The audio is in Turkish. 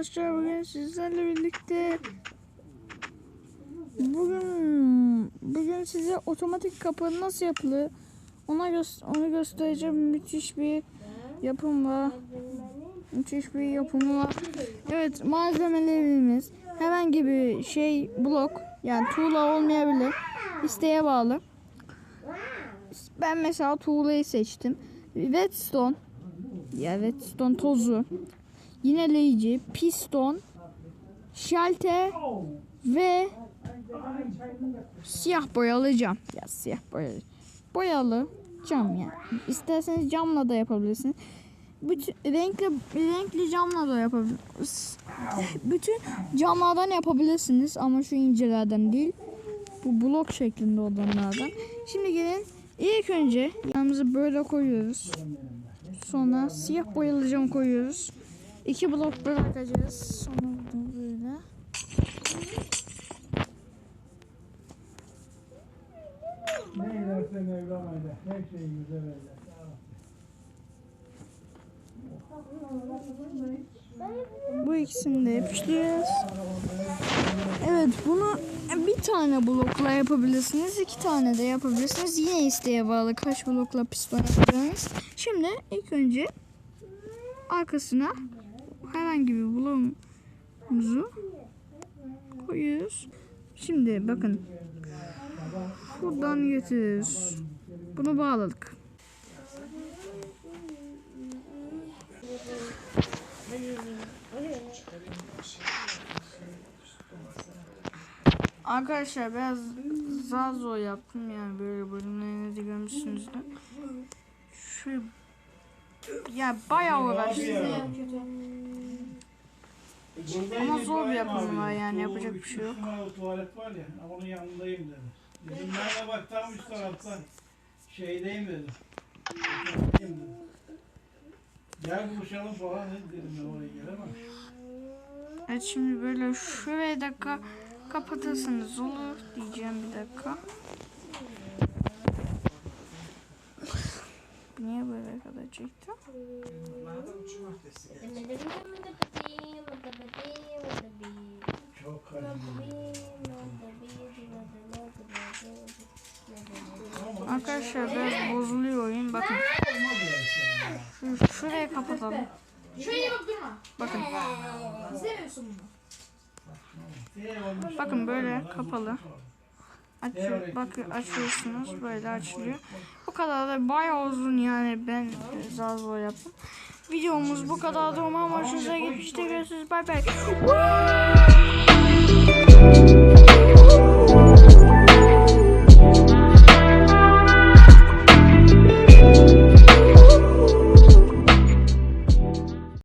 arkadaşlar bugün sizlerle birlikte bugün bugün size otomatik kapı nasıl yapılır ona gö- onu göstereceğim. Müthiş bir yapım var. Müthiş bir yapımı var. Evet malzemelerimiz herhangi bir şey blok yani tuğla olmayabilir. İsteğe bağlı. Ben mesela tuğlayı seçtim. Redstone. Ya redstone tozu yineleyici, piston, şalter ve siyah boyalı cam. Ya siyah boyalı. Boyalı cam yani. İsterseniz camla da yapabilirsiniz. Bütün renkli renkli camla da yapabilirsiniz. Bütün camlardan yapabilirsiniz ama şu incelerden değil. Bu blok şeklinde olanlardan. Şimdi gelin ilk önce yanımızı böyle koyuyoruz. Sonra siyah boyalı cam koyuyoruz. İki blok bırakacağız. Sonra bunu böyle. Ne ilerse Mevlam öyle. Her şey güzel öyle. Bu ikisini de yapıştırıyoruz. Evet bunu bir tane blokla yapabilirsiniz. iki tane de yapabilirsiniz. Yine isteğe bağlı kaç blokla piston yapacağınız. Şimdi ilk önce arkasına herhangi bir bloğumuzu koyuyoruz. Şimdi bakın buradan getiriyoruz. Bunu bağladık. Arkadaşlar biraz zar zor yaptım yani böyle bölümlerini de görmüşsünüzdür. Şu ya bayağı uğraştım. Ama zor bir yapım var yani, yapacak bir şey yok. Numaralı tuvalet var ya, onun yanındayım dedi. Dedim nerede bak tam üst tarafta. Şeydeyim dedim. Gel buluşalım falan dedi dedim ben oraya gelemem. Evet şimdi böyle şuraya dakika kapatırsanız olur diyeceğim bir dakika. Niye böyle kadar çektim? Çok Arkadaşlar biraz bozuluyor oyun. Bakın şu, şuraya kapatalım. Şöyle yapıp durma. Bakın İzlemiyorsun bunu. Bakın böyle kapalı. Açıyor, bakın açıyorsunuz böyle açılıyor. Bu kadar da bayağı uzun yani ben zar zor yaptım. Videomuz bu kadar da umarım hoşunuza gitmiştir. Görüşürüz bay bay.